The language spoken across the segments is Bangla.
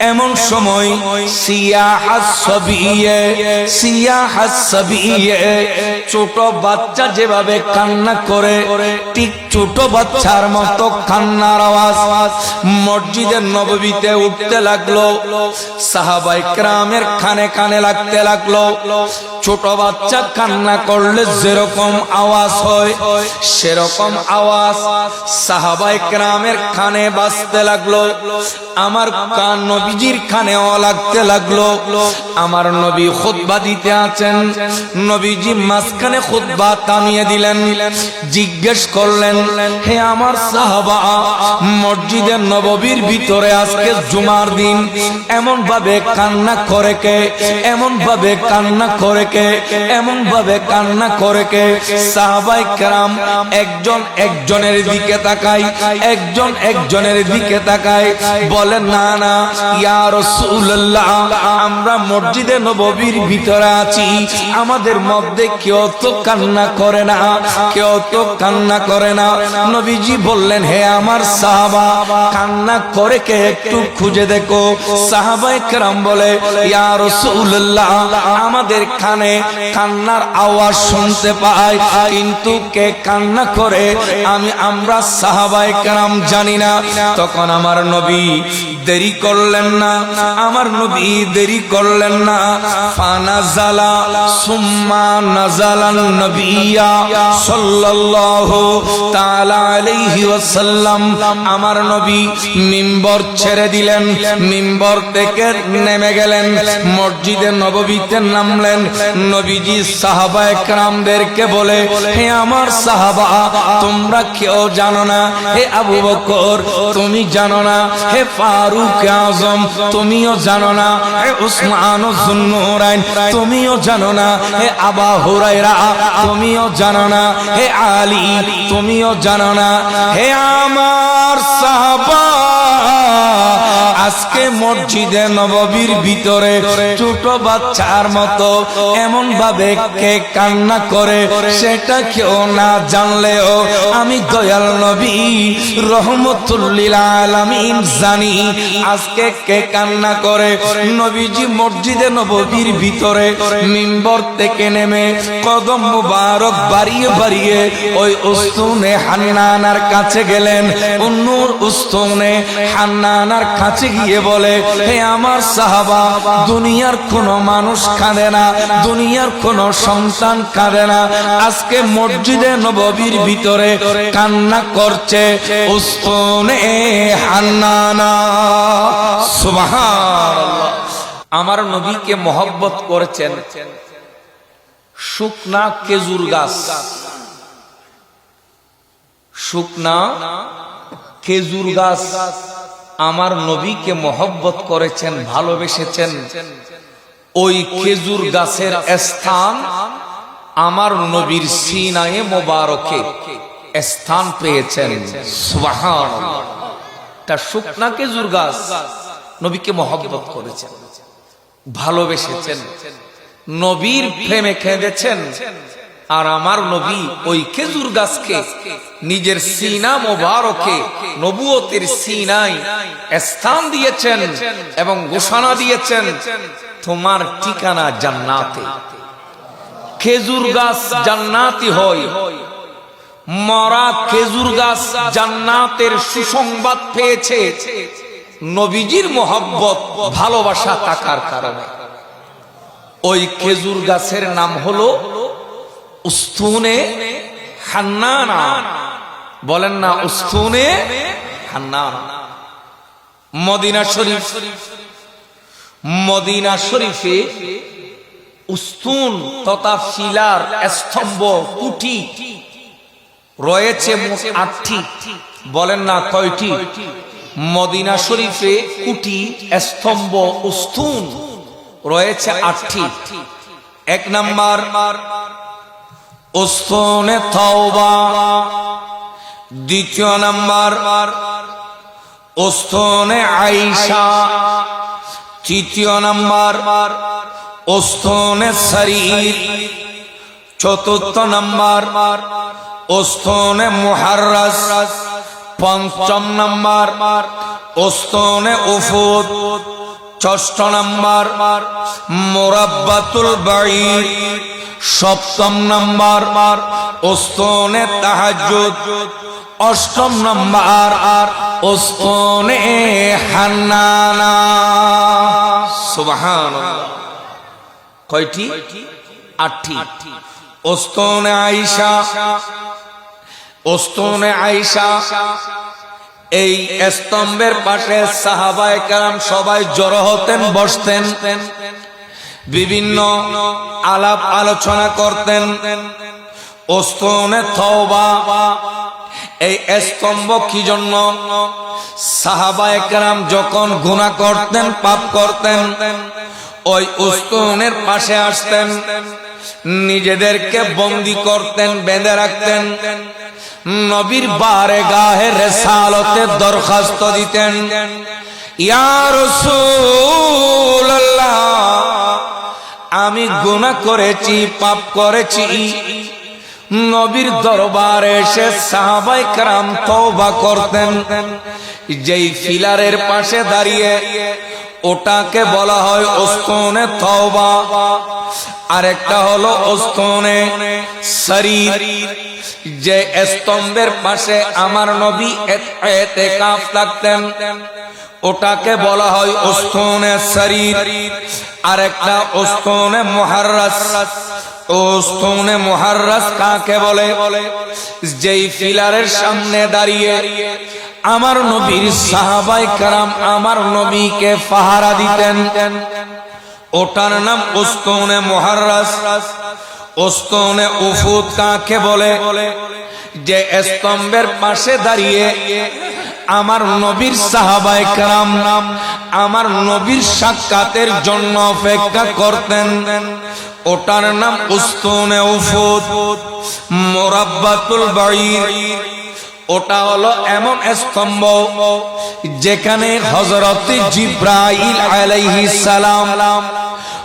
এমন সময় ছোট বাচ্চা যেভাবে কান্না করে, ঠিক ছোট বাচ্চার মতো কান্নার আওয়াজ মসজিদের নববীতে উঠতে লাগল সাহাবাই ক্রামের কানে কানে লাগতে লাগল ছোট বাচ্চা কান্না করলে যেরকম আওয়াজ হয়, সেরকম আওয়াজ সাহাবাই ক্রামের কানে বাজতে লাগল, আমার কান নবীজির কানেও লাগতে লাগল, আমার নবী খুতবা দিতে আছেন, নবীজি মাঝখানে খুতবা থামিয়ে দিলেন, জিজ্ঞেস করলেন, হে আমার সাহাবা মসজিদের নববীর ভিতরে আজকে জুমার দিন এমন ভাবে কান্না করে কে এমন ভাবে কান্না করে কে এমন ভাবে কান্না করে কে। সাহাবাই কেরাম একজন একজনের দিকে তাকাই একজন একজনের দিকে তাকাই বলেন না না, ইয়া রাসূলুল্লাহ, আমরা মসজিদে নববীর ভিতরে আছি। আমাদের মধ্যে কেউ তো কান্না করে না, কেউ তো কান্না করে না। নবীজি বললেন, হে আমার সাহাবা, কান্না করে কে একটু খুঁজে দেখো। সাহাবাই কেরাম বলে, ইয়া রাসূলুল্লাহ, আমাদের কানে কান্নার আওয়াজ শুনতে পাই, কিন্তু কে কান্না করে আমি আমরা সাহাবাই কেরাম জানি না। তখন আমার নবী দেরি করলেন না, আমার নবী দেরি করলেন না। ফানা জালা সুম্মা নাজালান নবিয়া সাল্লাল্লাহু তাআলা আলাইহি ওয়াসাল্লাম। আমার নবী মিম্বর ছেড়ে দিলেন, মিম্বর থেকে নেমে গেলেন, মসজিদে নববীতে নামলেন নবীজি সাহাবা একরামদেরকে বলে, হে আমার সাহাবা, তোমরা কেউ জানো না? হে আবু বকর, তুমি জানো না? হে ফারুক আজম, তুমিও জানো না? হে উসমান জুন্নুরাইন, তুমিও জানো না? হে আবা হুরাইরা তুমিও জানো না? হে আলী, তুমিও জানো না? হে আমার সাহাবা আজকে মসজিদে নববীর ভিতরে ছোট বাচ্চার মতো এমন ভাবে কে কান্না করে সেটা কেউ না জানলেও আমি দয়াল নবী রহমতুল্লিল আলামিন জানি আজকে কে কান্না করে নবীজি মসজিদে নববীর ভিতরে মিম্বর থেকে নেমে কদম মুবারক বাড়িয়ে বাড়িয়ে ওই উস্তুনে হান্নানার কাছে গেলেন। অন্যর উস্তুনে হান্নানার কাছে গিয়ে বলে, হে আমার সাহাবা, দুনিয়ার কোন মানুষ কাঁদে না, দুনিয়ার কোন সন্তান কাঁদে না। আজকে মসজিদে নববীর ভিতরে কান্না করছে আমার নবীকে মহব্বত করেছেন শুকনা খেজুর গাছ। শুকনা খেজুর গাছ। আমার নবীকে মহব্বত করেছেন, ভালোবেসেছেন। ওই খেজুর গাছের স্থান আমার নবীর সিনায়ে মোবারকে স্থান পেয়েছেন। সুবহানাল্লাহ। তা শুকনা খেজুর গাছ নবীকে মহব্বত করেছেন, ভালোবেসেছেন। নবীর প্রেমে খেঁদেছেন আর আমার নবী ওই খেজুর গাছকে, নিজের সিনা মোবারকে, নবুয়তের সিনাই স্থান দিয়েছেন এবং ঘোষণা দিয়েছেন, তোমার ঠিকানা জান্নাতে। খেজুর গাছ জান্নাতি হয়। মরা খেজুর গাছ জান্নাতের সুসংবাদ পেয়েছে। নবীজির মোহব্বত, ভালোবাসা থাকার কারণে। ওই খেজুর গাছের নাম হলো উস্তুনে হান্নানা। বলেন না উস্তুনে হান্নানা। মদিনা শরীফ। মদিনা শরীফে উস্তুন তথা শিলার স্তম্ভ কুটি রয়েছে আটটি। বলেন না, কয়টি? মদিনা শরীফে কুটি স্তম্ভ উস্তুন রয়েছে আটটি। এক নাম্বার উস্তনে তওবা। দ্বিতীয় নাম্বার উস্তনে আইসা তৃতীয় নাম্বার উস্তনে শরীর চতুর্থ নাম্বার উস্তনে মুহাররাস পঞ্চম নাম্বার উস্তনে উফুদ। ষষ্ঠ নাম্বার, মোরাব্বাতুল বাড়ি সপ্তম নাম্বার, ওস্তনে তাহাজুদ অষ্টম নাম্বার আর ওস্তনে হান্নানা। সুবহানাল্লাহ। কয়টি? আটটি। ওস্তনে আইসা ওস্তনে আইসা এই স্তম্ভের পাশে সাহাবায়ে কারাম সবাই জড়ো হতেন, বসতেন, বিভিন্ন আলাপ আলোচনা করতেন। এই স্তম্ভ কি জন্য? সাহাবায়ে কারাম যখন গুনাহ করতেন, পাপ করতেন, ওই উস্তনের পাশে আসতেন, নিজেদেরকে বন্দি করতেন, বেঁধে রাখতেন। নবীর বারে গাহে রেসালতে দরখাস্ত দিতেন। আমি গুনাহ করেছি, পাপ করেছি। নবীর দরবারে এসে সাহাবাই কারাম তওবা করতেন। যেই ফিলারের পাশে দাঁড়িয়ে ওটাকে বলা হয় ওস্তনে তওবা। আরেকটা হলো ওস্তনে শরীর। যে স্তম্ভের পাশে আমার নবী এতেকাফ থাকতেন ওটাকে বলা হয় ওস্তনে শরীর। আরেকটা ওস্তনে মুহাররাস। ওস্তনে মুহাররাস কাকে বলে? যেই ফিলারের সামনে দাঁড়িয়ে আমার নবীর সাহাবাই কারাম আমার নবীকে পাহারা দিতেন। ওটার নাম ওস্তনে মুহাররাস। ওস্তনে উফুদ কাকে বলে? যে স্তম্ভের পাশে দাঁড়িয়ে আমার নবীর সাহাবাই কারাম নাম আমার নবীর সাক্ষাতের জন্য অপেক্ষা করতেন। ওটার নাম উস্তনে উফুদ মোরাব্বাতুল বাড়ির ওটা হলো এমন স্তম্ভ যেখানে হজরত জিব্রাইল আলাইহি সালাম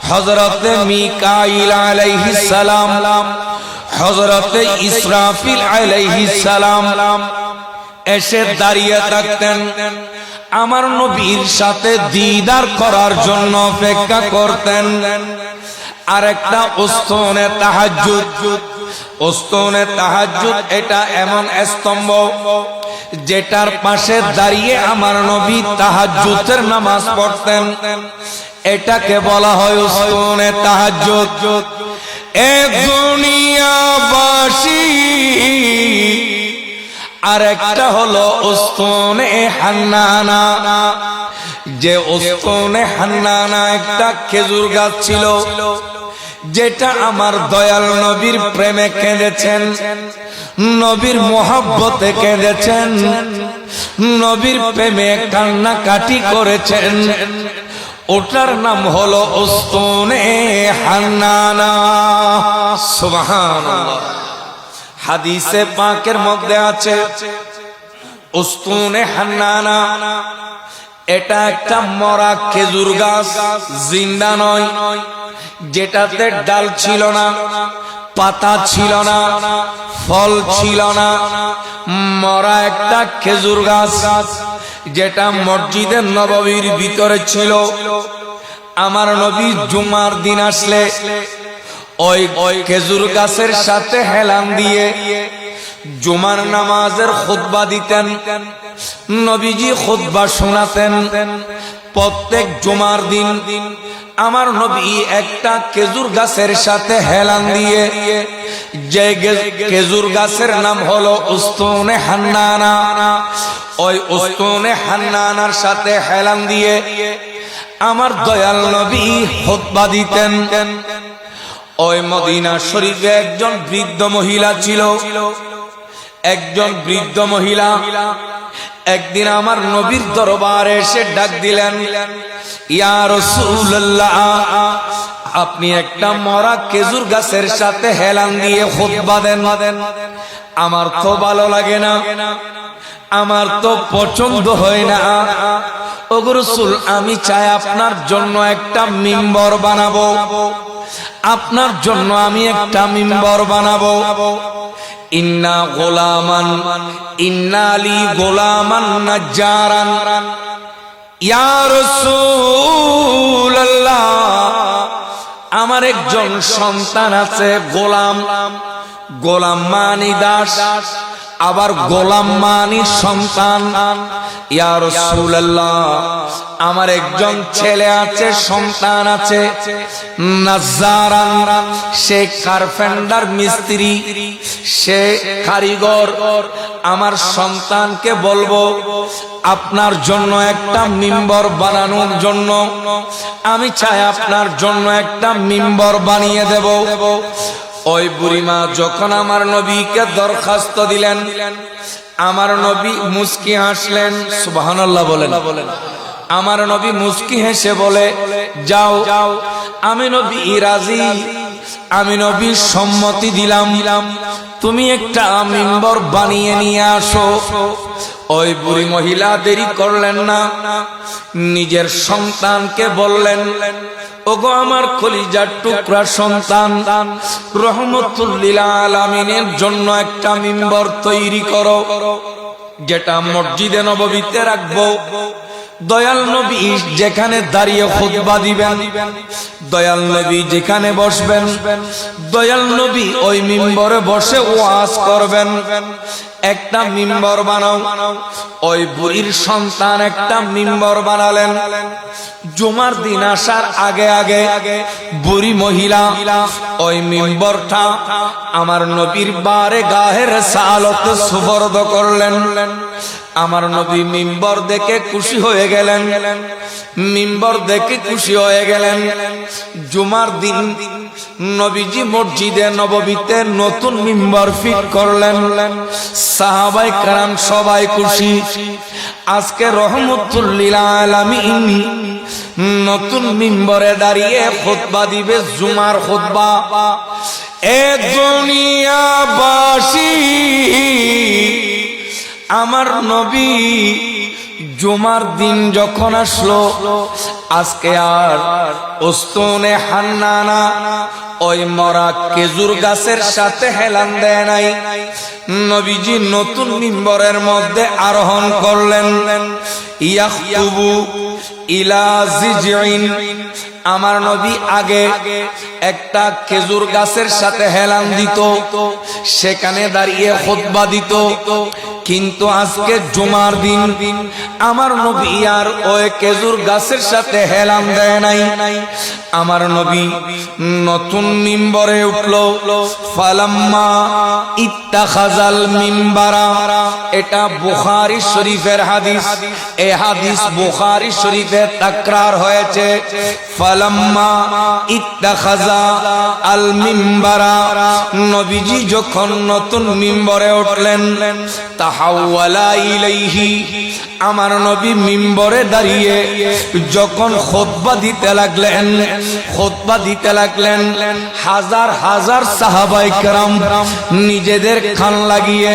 হজরত মিকাইল আলাইহি সালাম হজরত ইসরাফিল আলাইহি সালাম এসে দাঁড়িয়ে থাকতেন। আমার নবীর সাথে দিদার করার জন্য অপেক্ষা করতেন। আরেকটা ওস্তনে তাহাজ্জুদ। ওস্তনে তাহাজ্জুদ, এটা এমন স্তম্ভ যেটার পাশে দাঁড়িয়ে আমার নবী তাহাজ্জুদের নামাজ পড়তেন। এটাকে বলা হয় ওস্তনে দুনিয়াবাসী আর একটা হলো হান্নানা। যে ওস্তনে হান্নানা একটা খেজুর গাছ ছিল যেটা আমার দয়াল নবীর প্রেমে কেঁদেছেন, নবীর মোহাব্বতে কেঁদেছেন, নবীর প্রেমে কান্নাকাটি করেছেন। ওটার নাম হলো ওস্তনে হান্নানা। সুবহানাল্লাহ। হাদিসে পাকের মধ্যে আছে, উস্তুনে হান্নানা। এটা একটা মরা খেজুর গাছ, জিন্দা নয়। যেটাতে ডাল ছিল না পাতা ছিল না ফল ছিল না মরা একটা খেজুর গাছ যেটা মসজিদের নববীর ভিতরে ছিল। আমার নবী জুমার দিন আসলে ওই ওই খেজুর গাছের সাথে হেলান দিয়ে জুমার নামাজের খুতবা দিতেন। নবীজি খুতবা শোনাতেন। প্রত্যেক জুমার দিন আমার নবী একটা খেজুর গাছের সাথে হেলান দিয়ে, যে খেজুর গাছের নাম হলো উস্তনে হান্নানা। ওই উস্তনে হান্নানার সাথে হেলান দিয়ে আমার দয়াল নবী খুতবা দিতেন। ওই মদিনা শরীফে একজন বৃদ্ধ মহিলা ছিল। একজন বৃদ্ধ মহিলা একদিন আমার নবীর দরবারে এসে ডাক দিলেন, ইয়া আপনি একটা মরা খেজুর গাছের সাথে হেলান দিয়ে খুতবা দেন। আমার তো ভালো লাগে না, আমার তো পছন্দ হয় না। ওগরসুল আমি চাই আপনার জন্য একটা মিম্বর বানাবো। আপনার জন্য আমি একটা মিম্বর বানাবো। ইন্না গোলামান ইন্নালি গোলামান নাজারান ইয়া রাসূলুল্লাহ, আমার একজন সন্তান আছে গোলাম। গোলাম মানি দাস। আবার গোলাম মানি সন্তান। ইয়া রাসূলুল্লাহ, আমার একজন ছেলে আছে, সন্তান আছে। সে কারপেন্টার মিস্ত্রি, সে কারিগর। আমার সন্তানকে বলব, আপনার জন্য একটা মিম্বর বানানোর জন্য, আমি চাই আপনার জন্য একটা মিম্বর বানিয়ে দেব। ওই বুড়িমা যখন আমার নবীকে দরখাস্ত দিলেন, আমার নবী মুস্কি হাসলেন, সুবহানাল্লাহ বলেন। আমার নবী মুস্কি হেসে বলে, যাও যাও আমি নবী রাজি, আমি নবী সম্মতি দিলাম দিলাম। তুমি একটা মিম্বর বানিয়ে নিয়ে আসো। ওই বুড়ি মহিলা দেরি করলেন না, নিজের সন্তানকে বললেন ওগো আমার কলিজার টুকরা সন্তান রহমতুল্লিল আলমিনের জন্য একটা মিম্বর তৈরি করো, যেটা মসজিদে নববীতে রাখব। দয়াল নবী যেখানে দাঁড়িয়ে খুতবা দিবেন, দয়াল নবী যেখানে বসবেন, দয়াল নবী ওই মিম্বরে বসে ওয়াজ করবেন। একটা মিম্বর বানাও, ওই বুড়ির সন্তান একটা মিম্বর বানালেন। জুমার দিন আসার আগে আগে বুড়ি মহিলা, ওই মিম্বরটা আমার নবীর বারে গাহের সালত সুবর্দ করলেন। আমার নবী মিম্বর দেখে খুশি হয়ে গেলেন। মিম্বর দেখে খুশি হয়ে গেলেন। জুমার দিন নবীজি মসজিদে নববীতে নতুন মিম্বর ফিট করলেন। সাহাবাই কারাম সবাই খুশি। আজকে রহমতুল্লিল নতুন মিম্বরে দাঁড়িয়ে খুতবা দিবে জুমার খুতবা। এ দুনিয়াবাসী আমার নবী জুমার দিন যখন আসলো, আজকে আর ওস্তনে হান্নানা ওই মরা খেজুর গাছের সাথে হেলান দেয় নাই। নবীজি নতুন মিম্বরের মধ্যে আরোহণ করলেন ইয়াকুবু আমার নবী আগে একটা খেজুর গাছের সাথে হেলান দিত, সেখানে দাঁড়িয়ে খুতবা দিত। কিন্তু আজকে জুমার দিন, আমার নবী আর ওই খেজুর গাছের সাথে হেলান দেয় নাই। আমার নবী নতুন মিম্বরে উঠল, ফালাম্মা ইত্তাখাজাল মিম্বারা। এটা বুখারী শরীফের হাদিস। এই হাদিস বুখারী শরীফে তাকরার হয়েছে। ফালাম্মা ইত্তাখাজা আল মিম্বারা নবীজি যখন নতুন মিম্বরে উঠলেন, তাহাওয়ালা ইলাইহি, আমার নবী মিম্বরে দাঁড়িয়ে যখন খোদবা দিতে লাগলেন খোদবা দিতে লাগলেন, হাজার হাজার সাহাবাই কেরাম নিজেদের খান লাগিয়ে,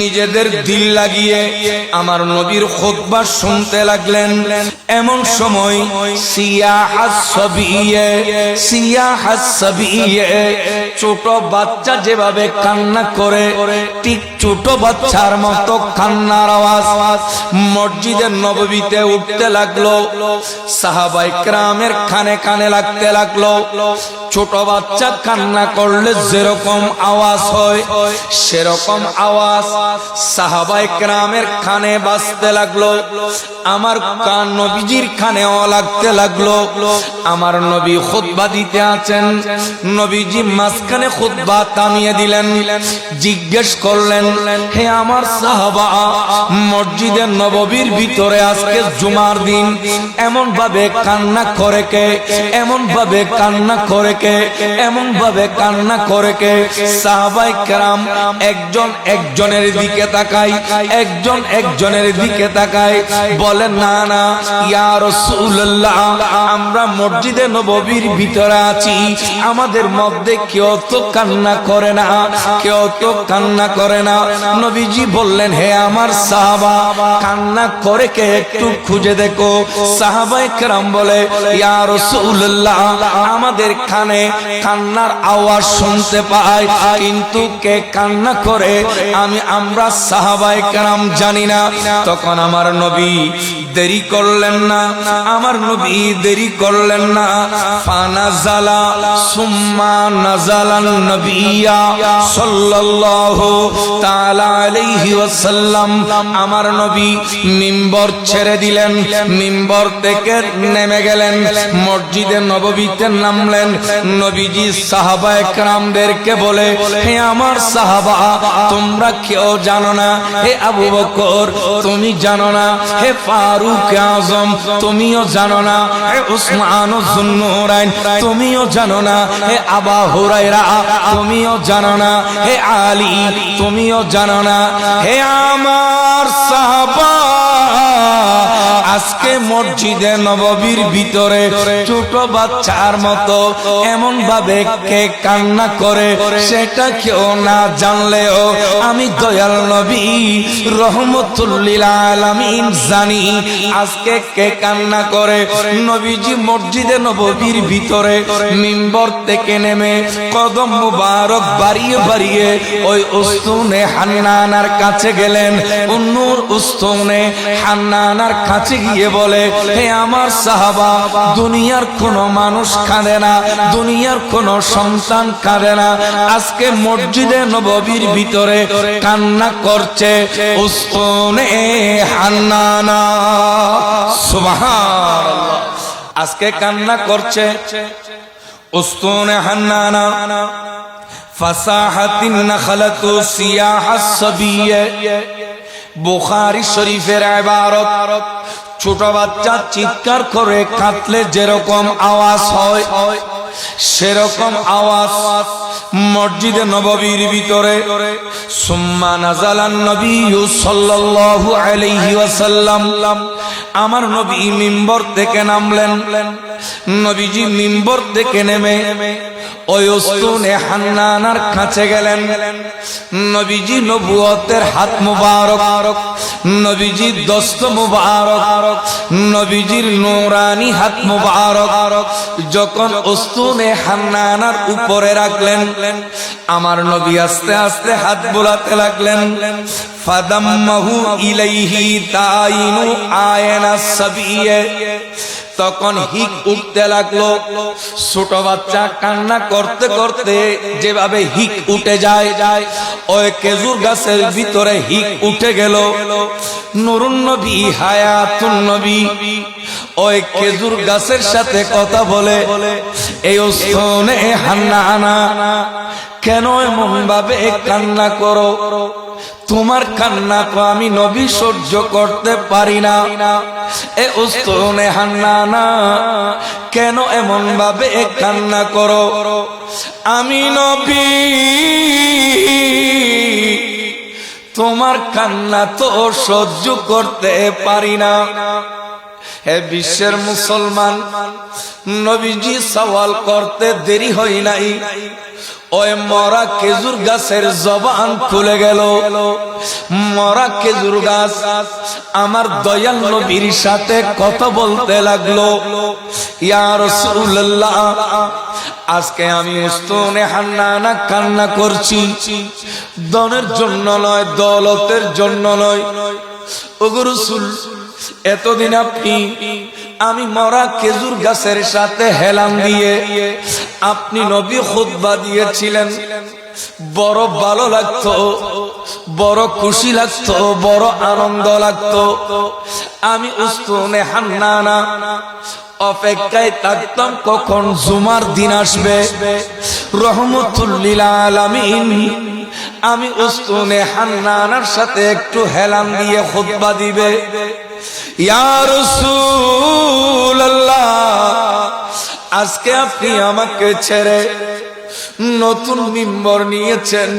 নিজেদের দিল লাগিয়ে, আমার নবীর খোদবা শুনতে লাগলেন। এমন সময় ছোট বাচ্চা যেভাবে কান্না করে, ঠিক ছোট বাচ্চার মতো কান্নার আওয়াজ মসজিদের নববীতে উঠতে লাগল, সাহাবাই ক্রামের খানে কানে লাগতে লাগল। ছোট বাচ্চা কান্না করলে যেরকম আওয়াজ হয়, সেরকম আওয়াজ সাহাবাই ক্রামের খানে বাজতে লাগল। আমার কান নবীজির খানেও লাগতে লাগল। আমার নবী খুতবা দিতে আছেন। নবীজি মাঝখানে খুতবা থামিয়ে দিলেন। জিজ্ঞেস করলেন, হে আমার সাহাবা মসজিদের নববীর ভিতরে আজকে জুমার দিন এমন ভাবে কান্না করে কে? এমন ভাবে কান্না করে কে? এমন ভাবে কান্না করে কে? সাহাবাই কেরাম একজন একজনের দিকে তাকায়, একজন একজনের দিকে তাকায় বলেন না না আমরা মসজিদে নববীর ভিতরে আছি। আমাদের মধ্যে কেউ তো কান্না করে না, কেউ তো কান্না করে না। নবীজি বললেন, হে আমার সাহাবা, কান্না করে কে একটু খুঁজে দেখো। সাহাবাই কেরাম বলে আমাদের খান কান্নার আওয়াজ শুনতে পাই, কিন্তু কে কান্না করে, আমি আমরা সাহাবাই কারাম জানি না। তখন আমার নবী দেরি করলেন না, আমার নবী দেরি করলেন না। ফানা জালা, সুম্মা নাজালান নবিয়া সাল্লাল্লাহু তাআলা আলাইহি ওয়াসাল্লাম। আমার নবী মিম্বর ছেড়ে দিলেন, মিম্বর থেকে নেমে গেলেন, মসজিদে নববীতে নামলেন। নবীজি সাহাবা একরামদেরকে বলে, হে আমার সাহাবা, তোমরা কেউ জানো না? হে আবু বকর, তুমি জানো না? হে ফারুক আজম তুমিও জানো না, হে উসমান জুন্নুরাইন, তুমিও জানো না, হে আবা হুরাইরা তুমিও জানো না, হে আলী, তুমিও জানো না, হে আমার সাহাবা, আজকে মসজিদে নববীর ভিতরে ছোট বাচ্চার মতো এমন ভাবে কে কান্না করে, সেটা কেউ না জানলেও আমি দয়াল নবী, রহমতুল্লিল জানি আজকে কে কান্না করে। নবীজি মসজিদে নববীর ভিতরে মিম্বর থেকে নেমে কদম মুবারক বাড়িয়ে বাড়িয়ে ওই উস্তুনে হান্নানার কাছে গেলেন। উন্নুর উস্তুনে হান্নানার কাছে গিয়ে বলে, হে আমার সাহাবা, দুনিয়ার কোন মানুষ কাঁদে না, দুনিয়ার কোন সন্তান কাঁদে না। আজকে মসজিদে নববীর ভিতরে কান্না করছে আজকে কান্না করছে উস্তুনে হান্নানা। ফাসাহাতিন নাখলাতু সিয়াহাস সাবিয়ে। বুখারী শরীফের ইবারত ছোট বাচ্চা চিৎকার করে কাঁদলে যেরকম আওয়াজ হয়, সেরকম আওয়াজ মসজিদে নববীর ভিতরে। সুম্মা নাজালান নবী সাল্লাল্লাহু আলাইহি ওয়াসাল্লাম। আমার নবী মিম্বর থেকে নামলেন। নবীজি মিম্বর থেকে নেমে। ওই উস্তুনে হান্নানার কাছে গেলেন। নবীজি নবুয়তের হাত মুবারক নবীজির দস্ত মুবারক, নবীজির নুরানি হাত মুবারক। যখন উস্তুনে হান্নানার উপরে রাখলেন, আমার নবী আস্তে আস্তে হাত বোলাতে লাগলেন। ফাদাম্মাহু ইলাইহি তাইনু আয়না সাবিয়ে। তখন হিক উঠতে লাগল। ছোট বাচ্চা কান্না করতে করতে যেভাবে হিক উঠে যায় যায় ওই খেজুর গাছের ভিতরে হিক উঠে গেল। নুরুন নবী, হায়াতুন নবী, ওই খেজুর গাছের সাথে কথা বলে এই ওস্তনে হান্না আনা, কেন এমন ভাবে কান্না করো? তোমার কান্না তো আমি নবী সহ্য করতে পারি না। এ উস্তনে হান্না না কেন এমন ভাবে কান্না করো? আমি নবী, তোমার কান্না তো সহ্য করতে পারি না। হে বিশ্বের মুসলমান, নবীজি সওয়াল করতে দেরি হয় নাই। ওই মরা খেজুর গাছের জবান খুলে গেল। মরা খেজুর গাছ আমার দয়াল নবীর সাথে কথা বলতে লাগল। ইয়া রাসূলুল্লাহ, আজকে আমি উস্তনে হান্নানা কান্না করছি। দনের জন্য নয়, দৌলতের জন্য নয়। ওগো রাসূল এতদিন আপনি আমি মরা খেজুর গাছের সাথে হেলাম দিয়ে আপনি নবী খুতবা দিয়েছিলেন। বড় ভালো লাগতো, বড় খুশি লাগতো, বড় আনন্দ লাগতো। আমি অপেক্ষায় থাকতাম কখন জুমার দিন আসবে। রহমতুল্লিল আলামিন আমি উস্তুনে হান্নানার সাথে একটু হেলান দিয়ে খুতবা দিবে। আজকে আপনি আমাকে ছেড়ে নতুন মিম্বর নিয়েছেন।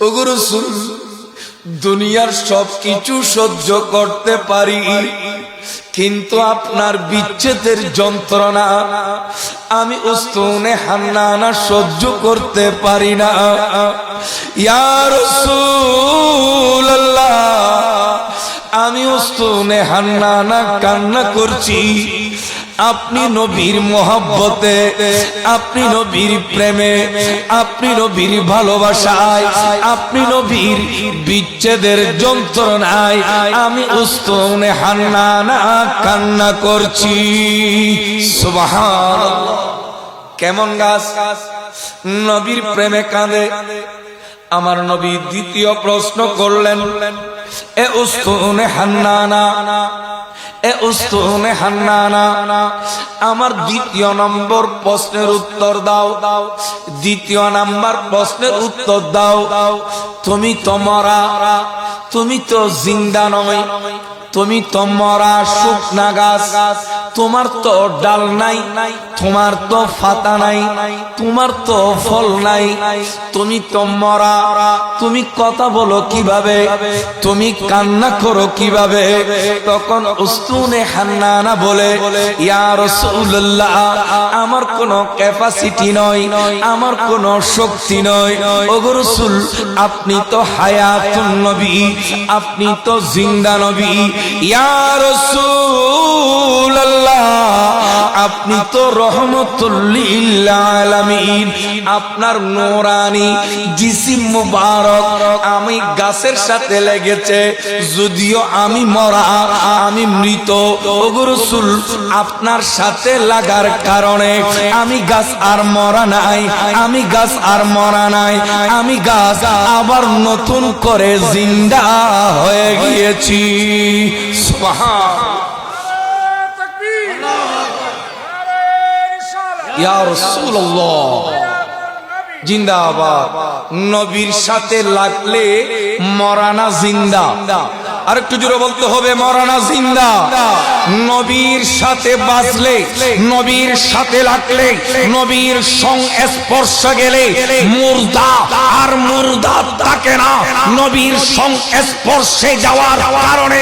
ওগুরুসুল রাসূল দুনিয়ার সব কিছু সহ্য করতে পারি। কিন্তু আপনার বিচ্ছেদের যন্ত্রণা, আমি উস্তুনে হান্নানা সহ্য করতে পারি না। ইয়া রাসূলুল্লাহ, আমি উস্তুনে হান্নানা কান্না করছি। আপনি নবীর মোহাব্বতে, আপনি নবীর প্রেমে, আপনি নবীর ভালোবাসায়, আপনি নবীর বিচ্ছেদের যন্ত্রণায়, আমি উস্তনে হান্নানা কান্না করছি। কেমন গাছ? নবীর প্রেমে কাঁদে। আমার নবী দ্বিতীয় প্রশ্ন করলেন, এ উস্তুনে হান্নানা আমার দ্বিতীয় নম্বর প্রশ্নের উত্তর দাও। দাও দ্বিতীয় নাম্বার প্রশ্নের উত্তর দাও দাও। তুমি তো মরা, তুমি তো জিন্দা নয়। তুমি তো মরা শুকনা গাছ, তোমার তো ডাল নাই, তোমার তো ফাতা নাই, তোমার তো ফল নাই। তুমি তো মরা তুমি কথা বলো কীভাবে, তুমি কান্না করো কীভাবে? তখন উস্তুনে হান্নানা বলে, ইয়া রাসূলুল্লাহ, আমার কোনো ক্যাপাসিটি নয়, আমার কোনো শক্তি নয়। ওগো রাসূল, আপনি তো হায়াতুন নবী, আপনি তো জিন্দা নবী ইয়া রাসূলুল্লাহ আপনি তো রহমতুল্লিল আলামিন। আপনার নোরানি জিসিম মুবারক আমি গাছের সাথে লেগেছে। যদিও আমি মরা, আমি মৃত। রাসূল, আপনার সাথে লাগার কারণে আমি গাছ আর মরা নাই, আমি গাছ আর মরা নাই। আমি গাছ আবার নতুন করে জিন্দা হয়ে গিয়েছি। জিন্দাবাদ। নবীর সাথে লাগলে মরানা জিন্দা। আর একটু জোরে বলতে হবে, মরানা জিন্দা। নবীর সাথে বাঁচলে, নবীর সাথে লাগলে, নবীর সংস্পর্শ গেলে মুর্দা আর মুর্দা থাকে না। নবীর সংস্পর্শে যাওয়ার কারণে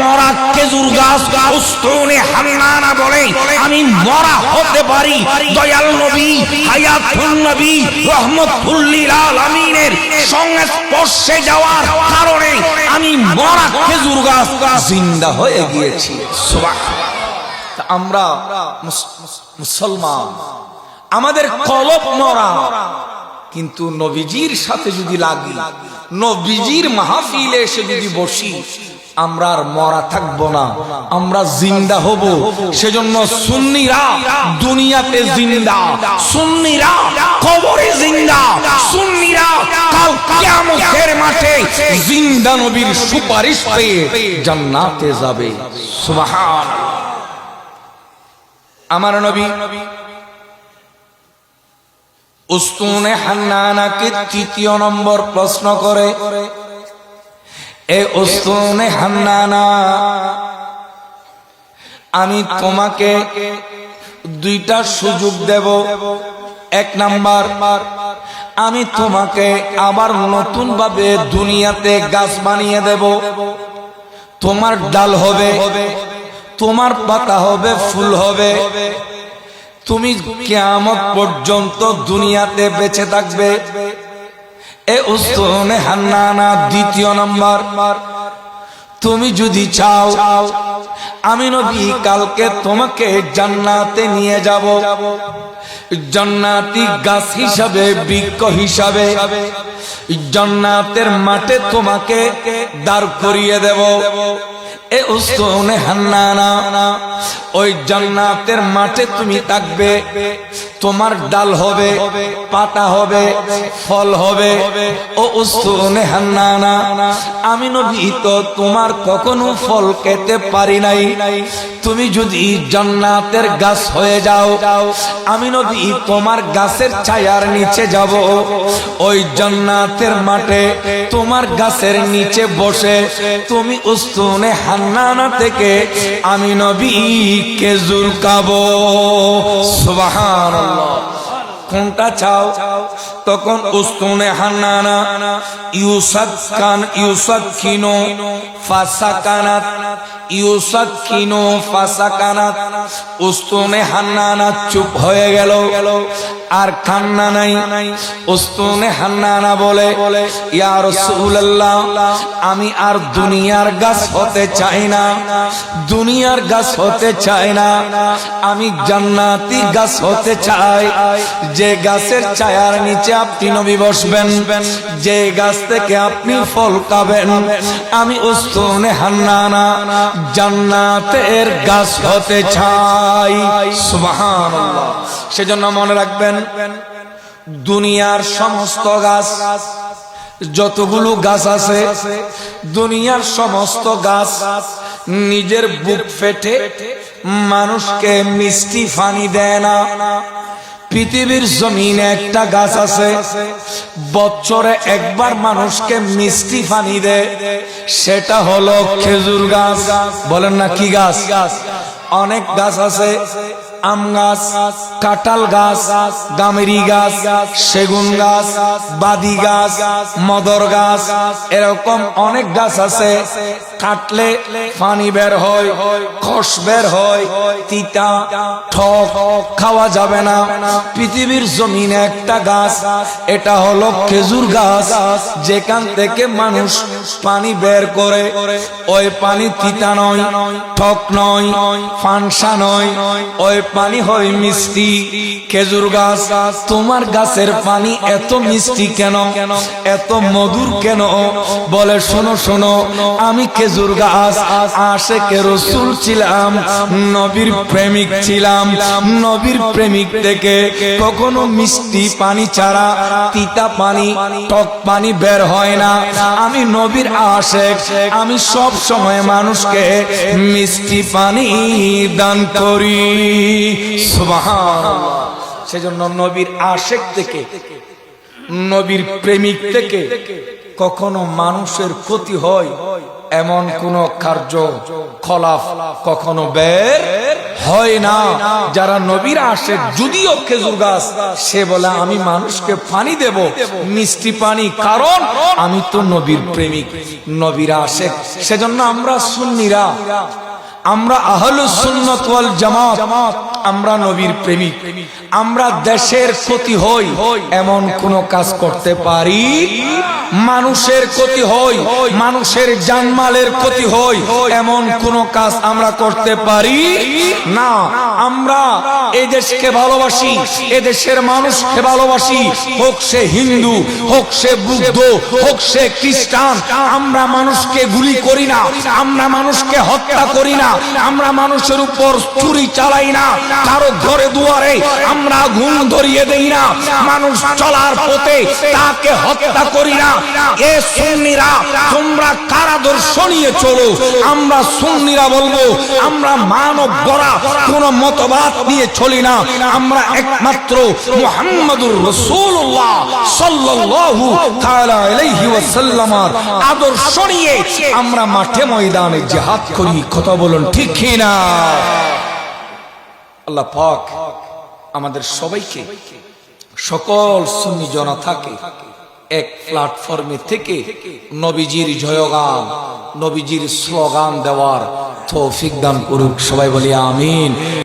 মরা খেজুর গাছ উস্তুনে হান্নানা বলে, আমি মরা হতে পারি। দয়াল নবী, হায়াতুন নবী, রহমতুল্লিল আলামিনের সংস্পর্শে যাওয়ার কারণে আমি মরা খেজুর গাছ জিন্দা হয়ে গিয়েছি। আমরা মুসলমান। আমাদের কলপ মরা। কিন্তু নবীজির সাথে যদি লাগি, নবীজির মাহফিলে এসে যদি বসি আমরা আর মরা থাকব না। আমরা জিন্দা হব। সেজন্য সুন্নিরা দুনিয়াতে জিন্দা। সুন্নিরা কবরে জিন্দা। সুন্নিরা কাল কিয়ামতের মাঠে জিন্দা নবীর সুপারিশ পেয়ে জান্নাতে যাবে। সুবহান আমার নবী উস্তুনে হান্নানাকে তৃতীয় নম্বর প্রশ্ন করে এ আমি তোমাকে দুইটা সুযোগ দেব। এক নাম্বার, আমি তোমাকে আবার নতুন ভাবে দুনিয়াতে গাছ বানিয়ে দেব। তোমার ডাল হবে, তোমার পাতা হবে, ফুল হবে। তুমি কিয়ামত পর্যন্ত দুনিয়াতে বেঁচে থাকবে। এ উস্তনে হান্নানা দ্বিতীয় নাম্বার। তুমি যদি চাও, আমি নবী কালকে তোমাকে জান্নাতে নিয়ে যাব। জান্নাতি গাছ হিসাবে, বৃক্ষ হিসাবে, জান্নাতের মাঠে তোমাকে দাঁড় করিয়ে দেব। এ উস্তনে হান্নানা ওই জান্নাতের মাঠে তুমি থাকবে। তোমার ডাল হবে, পাতা হবে, ফল হবে, ও আমি নবী, তো তোমার কখনো ফল খেতে পারি নাই। তুমি যদি জান্নাতের গাছ হয়ে যাও, আমি নবী, তোমার গাছের ছায়ার নিচে যাব। ওই জান্নাতের মাঠে তোমার গাছের নিচে বসে তুমি উস্তনে হান্নানা থেকে আমি নবী খেজুর খাব সুবহানাল্লাহ। কোনটা চাও। তখন উস্তুনে হান্নানা ইউসাদ কান ইউসাদ খিনো ফাসা কানাত হান্নানা চুপ হয়ে গেল। আর আমি আর দুনিয়ার গাছ হতে চাই না। দুনিয়ার গাছ হতে চাই না। আমি জান্নাতি গাছ হতে চাই। যে গাছের ছায়ার নিচে আপনি নবী বসবেন, যে গাছ থেকে আপনি ফল খাবেন। আমি উস্তুনে হান্নানা জান্নাতের গাছ হতে চাই। সুবহানাল্লাহ। সেজন্য মনে রাখবেন, দুনিয়ার সমস্ত গাছ, যতগুলো গাছ আছে, দুনিয়ার সমস্ত গাছ নিজের বুক ফেটে মানুষকে মিষ্টি ফানি দেয় না। পৃথিবীর জমিনে একটা গাছ আছে। বছরে একবার মানুষকে মিষ্টি পানি দেয় সেটা হলো খেজুর গাছ। বলেন না কি গাছ? অনেক গাছ আছে। আম গাছ, কাঁঠাল গাছ, গামেরি গাছ, সেগুন গাছ, বাদি গাছ, মদর গাছ, এরকম অনেক গাছ আছে। কাটলে পানি বের হয়, খস বের হয়, তিতা, ঠক, খাওয়া যাবে না। পৃথিবীর জমিনে একটা গাছ, এটা হলো খেজুর গাছ। যেখান থেকে মানুষ পানি বের করে, ওই পানি তিতা নয়, ঠক নয়, ফানসা নয়, ওই পানি হয় মিষ্টি। খেজুর গাছ, তোমার গাছের পানি এত মিষ্টি কেন? এত মধুর কেন? বলে, শোনো শোনো, আমি খেজুর গাছ, আশেকে রসুল ছিলাম, নবীর প্রেমিক ছিলাম। নবীর প্রেমিক থেকে কখনো মিষ্টি পানি ছাড়া তিতা পানি, টক পানি বের হয় না। আমি নবীর আশেক, আমি সব সময় মানুষকে মিষ্টি পানি দান করি। সেজন্য নবীর আশেক থেকে, নবীর প্রেমিক থেকে কখনো মানুষের ক্ষতি হয় এমন কোন কার্য খলাফ কখনো বের হয় না। যারা নবীর আসে যদিও খেজুর গাছ, সে বলে, আমি মানুষকে পানি দেব, মিষ্টি পানি, কারণ আমি তো নবীর প্রেমিক, নবীর আসে সেজন্য আমরা সুন্নিরা, আমরা আহলু সুন্নত ওয়াল জামাত আমরা নবীর প্রেমিক। আমরা দেশের ক্ষতি হই, এমন কোন কাজ করতে পারি? মানুষের ক্ষতি হই, মানুষের জানমালের ক্ষতি হই, এমন কোন কাজ আমরা করতে পারি? না, আমরা এই দেশকে ভালোবাসি, এ দেশের মানুষকে ভালোবাসি। হোক সে হিন্দু, হোক সে বুদ্ধ, হোক সে খ্রিস্টান, আমরা মানুষকে গুলি করি না, আমরা মানুষকে হত্যা করি না, আমরা মানুষের উপর চুরি চালাই না। কারও ঘরে দুয়ারে, আমরা ঘুম ধরিয়ে দেই না, মানুষ চলার পথে তাকে হত্যা করি না। এ সুন্নিরা, তোমরা চলো, আমরা সুন্নিরা বলব, আমরা মানব গড়া, কোন মতবাদ নিয়ে চলি না, আমরা একমাত্র সাল্লাল্লাহু তাআলা আলাইহি ওয়াসাল্লামার আদর্শ নিয়ে আমরা মাঠে ময়দানে জিহাদ করি, কথা বলুন ঠিক কি না আল্লাহ পাক আমাদের সবাইকে, সকল সুন্নি জনা থাকে এক প্ল্যাটফর্মে থেকে নবীজির জয়গান, নবীজির স্লোগান দেওয়ার তৌফিক দান করুক। সবাই বলি আমিন।